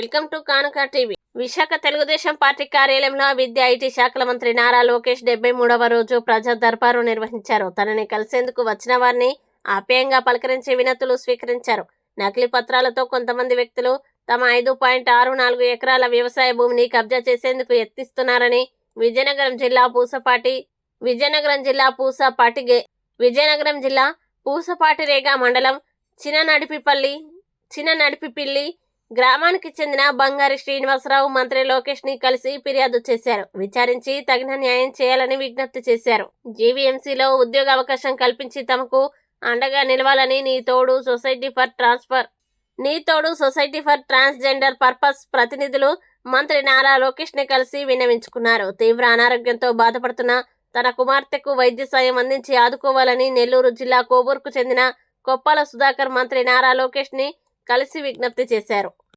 Welcome to Kanuka TV. Visakha Telugu Desam party కార్యాలయంలో విద్యా IT శాఖల మంత్రి నారా లోకేష్ డెబ్బై మూడవ రోజు ప్రజా దర్బారు నిర్వహించారు. తనని కలిసేందుకు వచ్చిన వారిని ఆప్యాయంగా పలకరించే వినతులు స్వీకరించారు. నకిలీ పత్రాలతో కొంతమంది వ్యక్తులు తమ ఐదు పాయింట్ ఆరు నాలుగు ఎకరాల వ్యవసాయ భూమిని కబ్జా చేసేందుకు యత్నిస్తున్నారని విజయనగరం జిల్లా పూసపాటి విజయనగరం జిల్లా పూసపాటి గే- విజయనగరం జిల్లా పూసపాటిరేగ మండలం చిన నడిపిపల్లి చిన నడిపిపిల్లి గ్రామానికి చెందిన బంగారి శ్రీనివాసరావు మంత్రి లోకేష్ని కలిసి ఫిర్యాదు చేశారు. విచారించి తగిన న్యాయం చేయాలని విజ్ఞప్తి చేశారు. జీవీఎంసీలో ఉద్యోగ అవకాశం కల్పించి తమకు అండగా నిలవాలని నీ తోడు సొసైటీ ఫర్ ట్రాన్స్ఫర్ నీ తోడు సొసైటీ ఫర్ ట్రాన్స్జెండర్ పర్పస్ ప్రతినిధులు మంత్రి నారా లోకేష్ని కలిసి విన్నవించుకున్నారు. తీవ్ర అనారోగ్యంతో బాధపడుతున్న తన కుమార్తెకు వైద్య సాయం అందించి ఆదుకోవాలని నెల్లూరు జిల్లా కోవూరుకు చెందిన కొప్పాల సుధాకర్ మంత్రి నారా లోకేష్ని కలిసి విజ్ఞప్తి చేశారు.